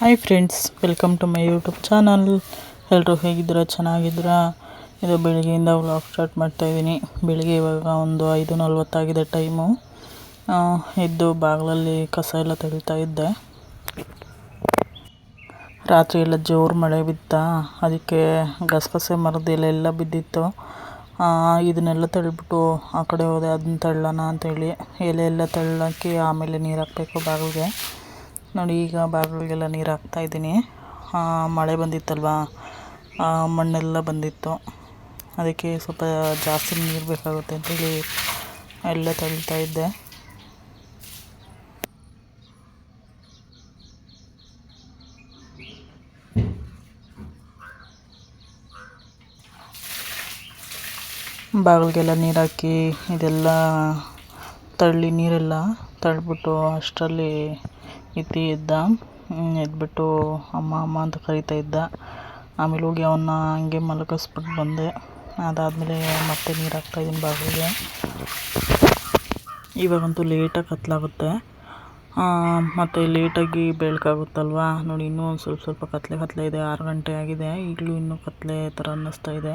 Hi friends welcome to my YouTube channel ಎಲ್ಲರೂ ಹೇಗಿದ್ದೀರಾ? ಚೆನ್ನಾಗಿದ್ದೀರಾ? ಇದು ಬೆಳಗ್ಗೆಯಿಂದ ವ್ಲಾಗ್ ಸ್ಟಾರ್ಟ್ ಮಾಡ್ತಾಯಿದ್ದೀನಿ ಬೆಳಗ್ಗೆ ಇವಾಗ ಒಂದು ಐದು ನಲ್ವತ್ತಾಗಿದೆ ಟೈಮು ಎದ್ದು ಬಾಗಿಲಲ್ಲಿ ಕಸ ಎಲ್ಲ ತೆಗಿತಾ ಇದ್ದೆ. ರಾತ್ರಿ ಎಲ್ಲ ಜೋರು ಮಳೆ ಬಿತ್ತಾ, ಅದಕ್ಕೆ ಗಸಗಸೆ ಮರದ ಎಲೆ ಎಲ್ಲ ಬಿದ್ದಿತ್ತು. ಇದನ್ನೆಲ್ಲ ತಳ್ಳಿಬಿಟ್ಟು ಆ ಕಡೆ ಹೋದೆ, ಅದನ್ನ ತಳ್ಳೋಣ ಅಂತೇಳಿ ಎಲೆ ಎಲ್ಲ ತಳ್ಳೋಕ್ಕೆ ಆಮೇಲೆ ನೀರು ಹಾಕಬೇಕು ಬಾಗಿಲಿಗೆ. ನೋಡಿ, ಈಗ ಬಾಗಿಲಿಗೆಲ್ಲ ನೀರು ಹಾಕ್ತಾ ಇದ್ದೀನಿ ಮಳೆ ಬಂದಿತ್ತಲ್ವಾ? ಮಣ್ಣೆಲ್ಲ ಬಂದಿತ್ತು. ಅದಕ್ಕೆ ಸ್ವಲ್ಪ ಜಾಸ್ತಿ ನೀರು ಬೇಕಾಗುತ್ತೆ ಅಂತೇಳಿ ಎಲ್ಲ ತಳ್ತಾ ಇದ್ದೆ. ಬಾಗಿಲಿಗೆಲ್ಲ ನೀರು ಹಾಕಿ ಇದೆಲ್ಲ ತಳ್ಳಿ ನೀರೆಲ್ಲ ತಳ್ಳಿಬಿಟ್ಟು ಅಷ್ಟರಲ್ಲಿ ಇತ್ತಿ ಇದ್ದ. ಎದ್ಬಿಟ್ಟು ಅಮ್ಮ ಅಮ್ಮ ಅಂತ ಕರಿತಾ ಇದ್ದ. ಆಮೇಲೆ ಹೋಗಿ ಅವನ್ನ ಹಂಗೆ ಮಲಗಿಸ್ಬಿಟ್ಟು ಬಂದೆ. ಅದಾದಮೇಲೆ ಮತ್ತೆ ನೀರು ಹಾಕ್ತಾಯಿದ್ದೀನಿ ಬಾಗಿಲಿಗೆ. ಇವಾಗಂತೂ ಲೇಟಾಗಿ ಕತ್ಲಾಗುತ್ತೆ. ಮತ್ತು ಲೇಟಾಗಿ ಬೆಳಕಾಗುತ್ತಲ್ವಾ? ನೋಡಿ, ಇನ್ನೂ ಒಂದು ಸ್ವಲ್ಪ ಸ್ವಲ್ಪ ಕತ್ತಲೆ ಕತ್ತಲೆ ಇದೆ. ಆರು ಗಂಟೆ ಆಗಿದೆ. ಈಗಲೂ ಇನ್ನೂ ಕತ್ತಲೆ ಥರ ಅನ್ನಿಸ್ತಾ ಇದೆ.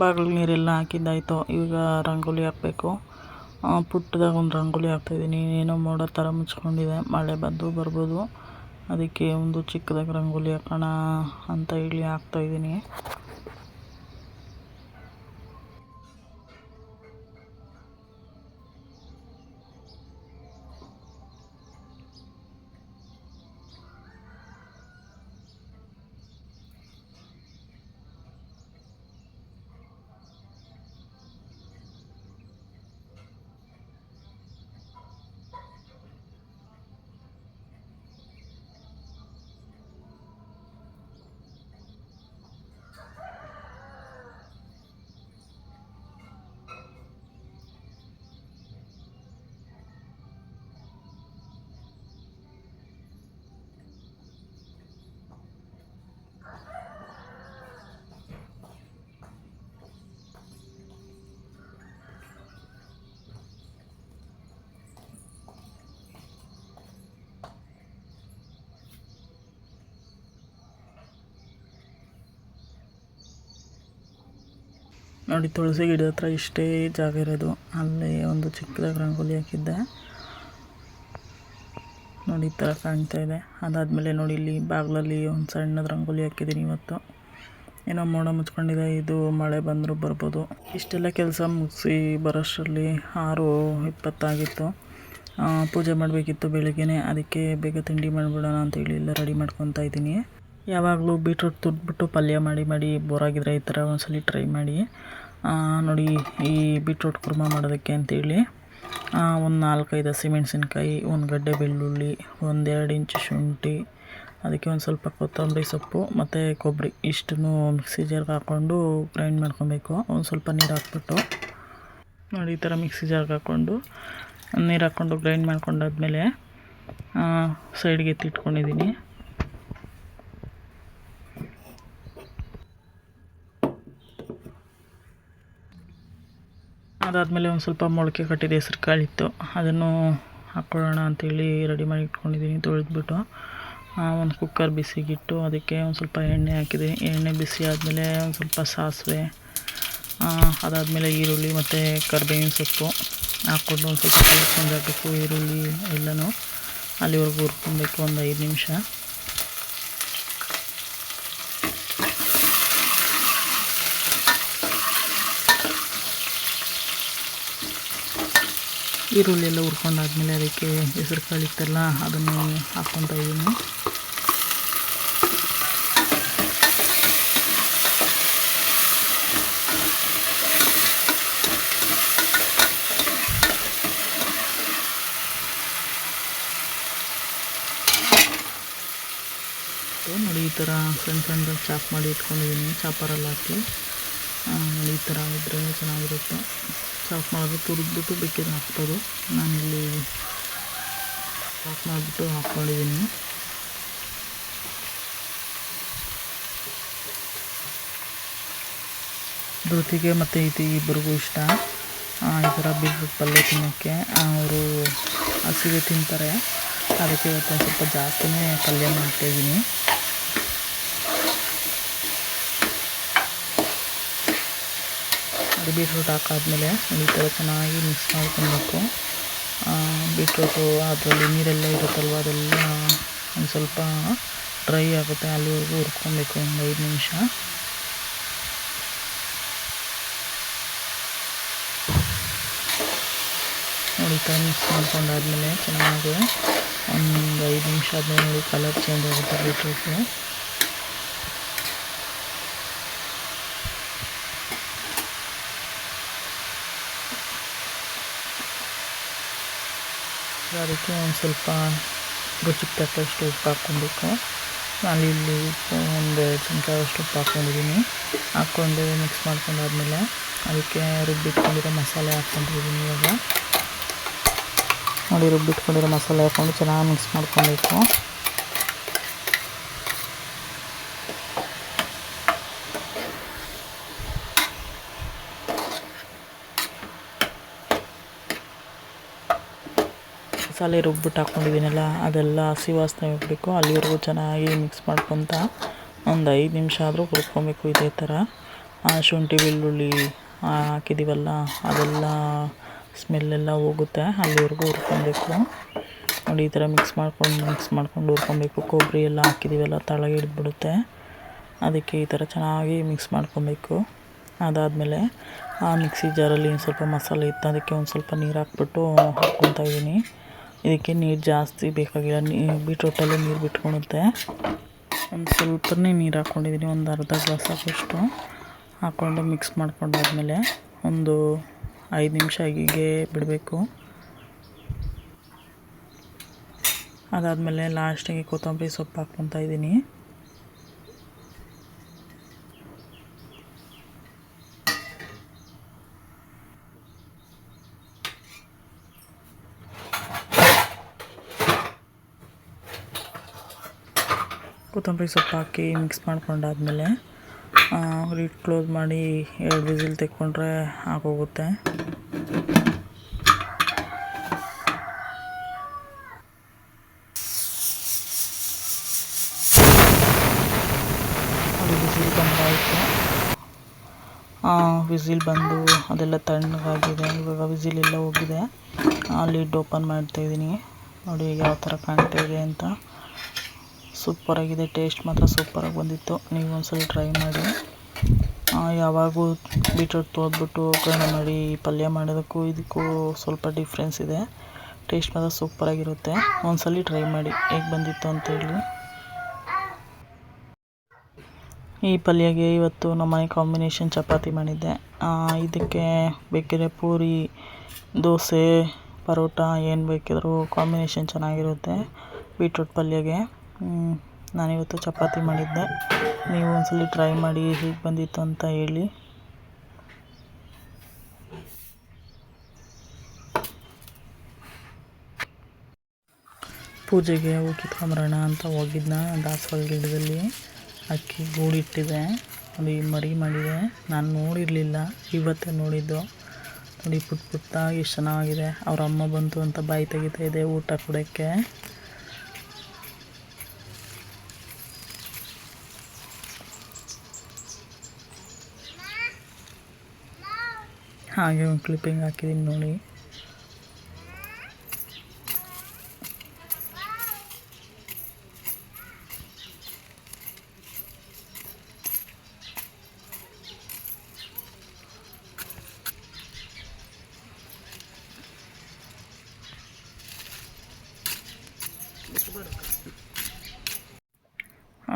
ಬಾಗಿಲಿಗೆ ನೀರೆಲ್ಲ ಹಾಕಿದ್ದಾಯಿತು. ಈಗ ರಂಗೋಲಿ ಹಾಕಬೇಕು. ಪುಟ್ಟದಾಗ ಒಂದು ರಂಗೋಲಿ ಹಾಕ್ತಾಯಿದ್ದೀನಿ ಏನೋ ಮೋಡ ಥರ ಮುಚ್ಕೊಂಡಿದೆ. ಮಳೆ ಬಂದು ಬರ್ಬೋದು. ಅದಕ್ಕೆ ಒಂದು ಚಿಕ್ಕದಾಗಿ ರಂಗೋಲಿ ಹಾಕೋಣ ಅಂತ ಹೇಳಿ ಹಾಕ್ತಾಯಿದ್ದೀನಿ ನೋಡಿ ತುಳಸಿ ಗಿಡ ಹತ್ರ ಇಷ್ಟೇ ಜಾಗ ಇರೋದು. ಅಲ್ಲಿ ಒಂದು ಚಿಕ್ಕದಾಗಿ ರಂಗೋಲಿ ಹಾಕಿದ್ದೆ. ನೋಡಿ ಈ ಥರ ಕಾಣ್ತಾ ಇದೆ. ಅದಾದಮೇಲೆ ನೋಡಿ ಇಲ್ಲಿ ಬಾಗಿಲಲ್ಲಿ ಒಂದು ಸಣ್ಣದ ರಂಗೋಲಿ ಹಾಕಿದ್ದೀನಿ ಇವತ್ತು. ಏನೋ ಮೋಡ ಮುಚ್ಕೊಂಡಿದೆ. ಇದು ಮಳೆ ಬಂದರೂ ಬರ್ಬೋದು. ಇಷ್ಟೆಲ್ಲ ಕೆಲಸ ಮುಗಿಸಿ ಬರೋಷ್ಟರಲ್ಲಿ ಆರು ಇಪ್ಪತ್ತಾಗಿತ್ತು. ಪೂಜೆ ಮಾಡಬೇಕಿತ್ತು ಬೆಳಿಗ್ಗೆನೆ. ಅದಕ್ಕೆ ಬೇಗ ತಿಂಡಿ ಮಾಡಿಬಿಡೋಣ ಅಂತೇಳಿ ಎಲ್ಲ ರೆಡಿ ಮಾಡ್ಕೊತಾ ಇದ್ದೀನಿ. ಯಾವಾಗಲೂ ಬೀಟ್ರೂಟ್ ತುರಿದ್ಬಿಟ್ಟು ಪಲ್ಯ ಮಾಡಿ ಮಾಡಿ, ಬೋರಾಗಿದ್ರೆ ಈ ಥರ ಒಂದ್ಸಲ ಟ್ರೈ ಮಾಡಿ. ನೋಡಿ ಈ ಬೀಟ್ರೂಟ್ ಕುರ್ಮ ಮಾಡೋದಕ್ಕೆ ಅಂತೇಳಿ ಒಂದು ನಾಲ್ಕೈದು ಹಸಿಮೆಣ್ಸಿನ್ಕಾಯಿ ಒಂದು ಗಡ್ಡೆ ಬೆಳ್ಳುಳ್ಳಿ, ಒಂದೆರಡು ಇಂಚು ಶುಂಠಿ, ಅದಕ್ಕೆ ಒಂದು ಸ್ವಲ್ಪ ಕೊತ್ತಂಬರಿ ಸೊಪ್ಪು ಮತ್ತು ಕೊಬ್ಬರಿ. ಇಷ್ಟನ್ನು ಮಿಕ್ಸಿ ಜಾರ್ಗೆ ಹಾಕ್ಕೊಂಡು ಗ್ರೈಂಡ್ ಮಾಡ್ಕೊಬೇಕು. ಒಂದು ಸ್ವಲ್ಪ ನೀರು ಹಾಕ್ಬಿಟ್ಟು, ನೋಡಿ ಈ ಥರ ಮಿಕ್ಸಿ ಜಾರ್ಗೆ ಹಾಕ್ಕೊಂಡು ನೀರು ಹಾಕ್ಕೊಂಡು ಗ್ರೈಂಡ್ ಮಾಡ್ಕೊಂಡಾದ್ಮೇಲೆ ಸೈಡ್ಗೆ ಎತ್ತಿಟ್ಕೊಂಡಿದ್ದೀನಿ ಅದಾದಮೇಲೆ ಒಂದು ಸ್ವಲ್ಪ ಮೊಳಕೆ ಕಟ್ಟಿದ ಹೆಸ್ರು ಕಾಳಿತ್ತು. ಅದನ್ನು ಹಾಕ್ಕೊಳ್ಳೋಣ ಅಂತೇಳಿ ರೆಡಿ ಮಾಡಿ ಇಟ್ಕೊಂಡಿದ್ದೀನಿ ತೊಳೆದ್ಬಿಟ್ಟು. ಒಂದು ಕುಕ್ಕರ್ ಬಿಸಿಗಿಟ್ಟು ಅದಕ್ಕೆ ಒಂದು ಸ್ವಲ್ಪ ಎಣ್ಣೆ ಹಾಕಿದ್ದೀನಿ ಎಣ್ಣೆ ಬಿಸಿ ಆದಮೇಲೆ ಒಂದು ಸ್ವಲ್ಪ ಸಾಸಿವೆ ಅದಾದಮೇಲೆ ಈರುಳ್ಳಿ ಮತ್ತು ಕರ್ಬೇವಿನ ಸೊಪ್ಪು ಹಾಕ್ಕೊಂಡು ಒಂದು ಸ್ವಲ್ಪ ಕಲರ್ ಹಾಕಬೇಕು ಈರುಳ್ಳಿ ಎಲ್ಲನೂ. ಅಲ್ಲಿವರೆಗೂ ಹುರ್ಕೊಬೇಕು ಒಂದು ಐದು ನಿಮಿಷ. ಈರುಳ್ಳಿ ಎಲ್ಲ ಹುರ್ಕೊಂಡಾದ್ಮೇಲೆ ಅದಕ್ಕೆ ಹೆಸರು ಕಾಳು ಇತ್ತಲ್ಲ, ಅದನ್ನು ಹಾಕ್ಕೊತಾ ಇದ್ದೀನಿ ನೋಡಿ, ಈ ಥರ ಸಣ್ಣ ಸಣ್ಣ ಚಾಪ್ ಮಾಡಿ ಇಟ್ಕೊಂಡಿದ್ದೀನಿ ಚಾಪರಲ್ಲಿ ಹಾಕಿ. ಈ ಥರ ಇದ್ರೇ ಚೆನ್ನಾಗಿರುತ್ತೆ. ಚಾಪ್ ಮಾಡಿಬಿಟ್ಟು ತುರಿದ್ಬಿಟ್ಟು ಬೇಕಿದ್ರೆ ಹಾಕ್ಬೋದು. ನಾನಿಲ್ಲಿ ಸಾಫ್ ಮಾಡಿಬಿಟ್ಟು ಹಾಕ್ಕೊಂಡಿದ್ದೀನಿ. ಧೃತಿಗೆ ಮತ್ತು ಇದು ಇಬ್ಬರಿಗೂ ಇಷ್ಟ. ಈ ಥರ ಬೀಟ್ರೂಟ್ ಪಲ್ಯ ತಿನ್ನೋಕ್ಕೆ ಅವರು ಹಸಿಗೆ ತಿಂತಾರೆ. ಅದಕ್ಕೆ ಇವತ್ತು ಸ್ವಲ್ಪ ಜಾಸ್ತಿನೇ ಪಲ್ಯ ಮಾಡ್ತಾಯಿದ್ದೀನಿ ಬೀಟ್ರೂಟ್ ಹಾಕಾದ್ಮೇಲೆ ಈ ಥರ ಚೆನ್ನಾಗಿ ಮಿಕ್ಸ್ ಮಾಡ್ಕೊಬೇಕು. ಬೀಟ್ರೂಟು ಅದರಲ್ಲಿ ನೀರೆಲ್ಲ ಇರುತ್ತಲ್ವ, ಅದೆಲ್ಲ ಒಂದು ಸ್ವಲ್ಪ ಡ್ರೈ ಆಗುತ್ತೆ, ಅಲ್ಲಿವರೆಗೂ ಹುರ್ಕೊಬೇಕು ಒಂದು ಐದು ನಿಮಿಷ. ನೋಡಿ ಮಿಕ್ಸ್ ಮಾಡ್ಕೊಂಡಾದ್ಮೇಲೆ ಚೆನ್ನಾಗಿ ಒಂದು ಐದು ನಿಮಿಷ ಆದಮೇಲೆ ನೋಡಿ ಕಲರ್ ಚೇಂಜ್ ಆಗುತ್ತೆ ಬೀಟ್ರೂಟು ಅದಕ್ಕೆ ಒಂದು ಸ್ವಲ್ಪ ರುಚಿಗೆ ತಕ್ಕಷ್ಟು ಉಪ್ಪು ಹಾಕ್ಕೊಬೇಕು. ನಾನು ಇಲ್ಲಿ ಒಂದು ಚಮಚದಷ್ಟು ಉಪ್ಪು ಹಾಕ್ಕೊಂಡಿದ್ದೀನಿ. ಹಾಕ್ಕೊಂಡು ಮಿಕ್ಸ್ ಮಾಡ್ಕೊಂಡಾದ್ಮೇಲೆ ಅದಕ್ಕೆ ರುಬ್ಬಿಟ್ಕೊಂಡಿರೋ ಮಸಾಲೆ ಹಾಕ್ಕೊಂಡಿದ್ದೀನಿ ಇವಾಗ. ನೋಡಿ, ರುಬ್ಬಿಟ್ಕೊಂಡಿರೋ ಮಸಾಲೆ ಹಾಕ್ಕೊಂಡು ಚೆನ್ನಾಗಿ ಮಿಕ್ಸ್ ಮಾಡ್ಕೊಬೇಕು. ಮಸಾಲೆ ರುಬ್ಬಿಟ್ಟು ಹಾಕ್ಕೊಂಡಿದ್ದೀನಲ್ಲ ಅದೆಲ್ಲ ಹಸಿ ವಾಸನೆ ಹೋಗ್ಬೇಕು ಅಲ್ಲಿವರೆಗೂ ಚೆನ್ನಾಗಿ ಮಿಕ್ಸ್ ಮಾಡ್ಕೊತ ಒಂದು ಐದು ನಿಮಿಷ ಆದರೂ ಹುರ್ಕೊಬೇಕು ಇದೇ ಥರ ಶುಂಠಿ, ಬೆಳ್ಳುಳ್ಳಿ ಹಾಕಿದ್ದೀವಲ್ಲ ಅದೆಲ್ಲ ಸ್ಮೆಲ್ಲೆಲ್ಲ ಹೋಗುತ್ತೆ. ಅಲ್ಲಿವರೆಗೂ ಹುರ್ಕೊಬೇಕು. ನೋಡಿ ಈ ಥರ ಮಿಕ್ಸ್ ಮಾಡ್ಕೊಂಡು ಮಿಕ್ಸ್ ಮಾಡ್ಕೊಂಡು ಹುರ್ಕೊಬೇಕು. ಕೊಬ್ಬರಿ ಎಲ್ಲ ಹಾಕಿದ್ದೀವಲ್ಲ ತಳಗೆ ಹಿಡಿದ್ಬಿಡುತ್ತೆ. ಅದಕ್ಕೆ ಈ ಥರ ಚೆನ್ನಾಗಿ ಮಿಕ್ಸ್ ಮಾಡ್ಕೊಬೇಕು. ಅದಾದಮೇಲೆ ಆ ಮಿಕ್ಸಿ ಜಾರಲ್ಲಿ ಒಂದು ಸ್ವಲ್ಪ ಮಸಾಲೆ ಇತ್ತು, ಅದಕ್ಕೆ ಒಂದು ಸ್ವಲ್ಪ ನೀರು ಹಾಕ್ಬಿಟ್ಟು ಹಾಕ್ಕೊತಾ ಇದ್ದೀನಿ. ಇದಕ್ಕೆ ನೀರು ಜಾಸ್ತಿ ಬೇಕಾಗಿಲ್ಲ. ನೀ ಬೀಟ್ರೂಟಲ್ಲೇ ನೀರು ಬಿಟ್ಕೊಳುತ್ತೆ. ಒಂದು ಸ್ವಲ್ಪನೇ ನೀರು ಹಾಕ್ಕೊಂಡಿದ್ದೀನಿ ಒಂದು ಅರ್ಧ ಗ್ಲಾಸ್ ಆಗೋಷ್ಟು ಹಾಕ್ಕೊಂಡು ಮಿಕ್ಸ್ ಮಾಡ್ಕೊಂಡಾದ್ಮೇಲೆ ಒಂದು ಐದು ನಿಮಿಷ ಹೀಗೆ ಬಿಡಬೇಕು. ಅದಾದಮೇಲೆ ಲಾಸ್ಟಿಗೆ ಕೊತ್ತಂಬರಿ ಸೊಪ್ಪು ಹಾಕ್ಕೊತಾ ಇದ್ದೀನಿ ಕೊತ್ತಂಬರಿ ಸೊಪ್ಪು ಹಾಕಿ ಮಿಕ್ಸ್ ಮಾಡ್ಕೊಂಡಾದ್ಮೇಲೆ ಲಿಡ್ ಕ್ಲೋಸ್ ಮಾಡಿ ಎರಡು ವಿಸಿಲ್ ತೆಕ್ಕೊಂಡ್ರೆ ಆಗೋಗುತ್ತೆ. ವಿಸಿಲ್ ಬಂದಾಯಿತು. ವಿಸಿಲ್ ಬಂದು ಅದೆಲ್ಲ ತಣ್ಣಗಾಗಿದೆ. ಇವಾಗ ವಿಸಿಲ್ ಎಲ್ಲ ಹೋಗಿದೆ. ಲಿಡ್ ಓಪನ್ ಮಾಡ್ತಾಯಿದ್ದೀನಿ ನೋಡಿ ಯಾವ ಥರ ಕಾಣ್ತಾ ಇದೆ ಅಂತ. ಸೂಪರಾಗಿದೆ, ಟೇಸ್ಟ್ ಮಾತ್ರ ಸೂಪರಾಗಿ ಬಂದಿತ್ತು. ನೀವು ಒಂದ್ಸಲ ಟ್ರೈ ಮಾಡಿ. ಯಾವಾಗೂ ಬೀಟ್ರೋಟ್ ತೊಳೆದ್ಬಿಟ್ಟು ಒಗ್ಗರಣೆ ಮಾಡಿ, ಪಲ್ಯ ಮಾಡೋದಕ್ಕೂ ಇದಕ್ಕೂ ಸ್ವಲ್ಪ ಡಿಫ್ರೆನ್ಸ್ ಇದೆ. ಟೇಸ್ಟ್ ಮಾತ್ರ ಸೂಪರಾಗಿರುತ್ತೆ. ಒಂದ್ಸಲ ಟ್ರೈ ಮಾಡಿ, ಹೇಗೆ ಬಂದಿತ್ತು ಅಂತೇಳಿ ಈ ಪಲ್ಯಗೆ ಇವತ್ತು ನಮ್ಮನೆ ಕಾಂಬಿನೇಷನ್ ಚಪಾತಿ ಮಾಡಿದ್ದೆ. ಇದಕ್ಕೆ ಬೇಕಿದ್ರೆ ಪೂರಿ, ದೋಸೆ, ಪರೋಟ, ಏನು ಬೇಕಿದ್ರೂ ಕಾಂಬಿನೇಷನ್ ಚೆನ್ನಾಗಿರುತ್ತೆ ಬೀಟ್ರೂಟ್ ಪಲ್ಯಗೆ. ನಾನಿವತ್ತು ಚಪಾತಿ ಮಾಡಿದ್ದೆ. ನೀವು ಒಂದ್ಸಲ ಟ್ರೈ ಮಾಡಿ ಹೇಗೆ ಬಂದಿತ್ತು ಅಂತ ಹೇಳಿ. ಪೂಜೆಗೆ ಹೂ ಕಿತ್ಕೊಂಬರೋಣ ಅಂತ ಹೋಗಿದ್ನ, ದಾಸವಾಳ ಗಿಡದಲ್ಲಿ. ಅಕ್ಕಿ ಗೂಡಿಟ್ಟಿದೆ ನೋಡಿ ಮರಿ ಮಾಡಿದೆ. ನಾನು ನೋಡಿರಲಿಲ್ಲ, ಇವತ್ತೇ ನೋಡಿದ್ದು. ನೋಡಿ ಪುಟ್ಟ ಪುಟ್ಟಾಗಿ ಎಷ್ಟು ಚೆನ್ನಾಗಿದೆ. ಅವ್ರ ಅಮ್ಮ ಬಂತು ಅಂತ ಬಾಯಿ ತೆಗಿತಾ ಇದೆ ಊಟ ಕೊಡೋಕ್ಕೆ. ಹಾಗೆ ಒಂದು ಕ್ಲಿಪ್ಪಿಂಗ್ ಹಾಕಿದ್ದೀನಿ ನೋಡಿ.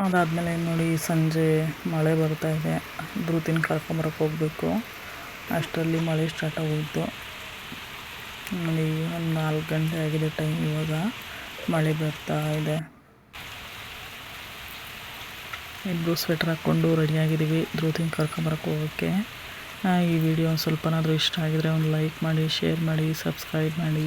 ಅದಾದಮೇಲೆ ನೋಡಿ ಸಂಜೆ ಮಳೆ ಬರ್ತಾ ಇದೆ. ಧೃತಿನ ಕರ್ಕೊಂಬರಕ್ಕೆ ಹೋಗಬೇಕು. ಅಷ್ಟರಲ್ಲಿ ಮಳೆ ಸ್ಟಾರ್ಟ್ ಆಗೋಯಿತು. ನೋಡಿ ಒಂದು ನಾಲ್ಕು ಗಂಟೆ ಆಗಿದೆ ಟೈಮ್ ಇವಾಗ. ಮಳೆ ಬರ್ತಾ ಇದೆ. ಇಬ್ಬರು ಸ್ವೆಟ್ರ್ ಹಾಕ್ಕೊಂಡು ರೆಡಿಯಾಗಿದ್ದೀವಿ ಧೃತಿನ ಕರ್ಕೊಂಬರಕ್ಕೆ ಹೋಗೋಕ್ಕೆ. ಈ ವಿಡಿಯೋ ಒಂದು ಸ್ವಲ್ಪನಾದರೂ ಇಷ್ಟ ಆಗಿದರೆ ಒಂದು ಲೈಕ್ ಮಾಡಿ ಶೇರ್ ಮಾಡಿ ಸಬ್ಸ್ಕ್ರೈಬ್ ಮಾಡಿ.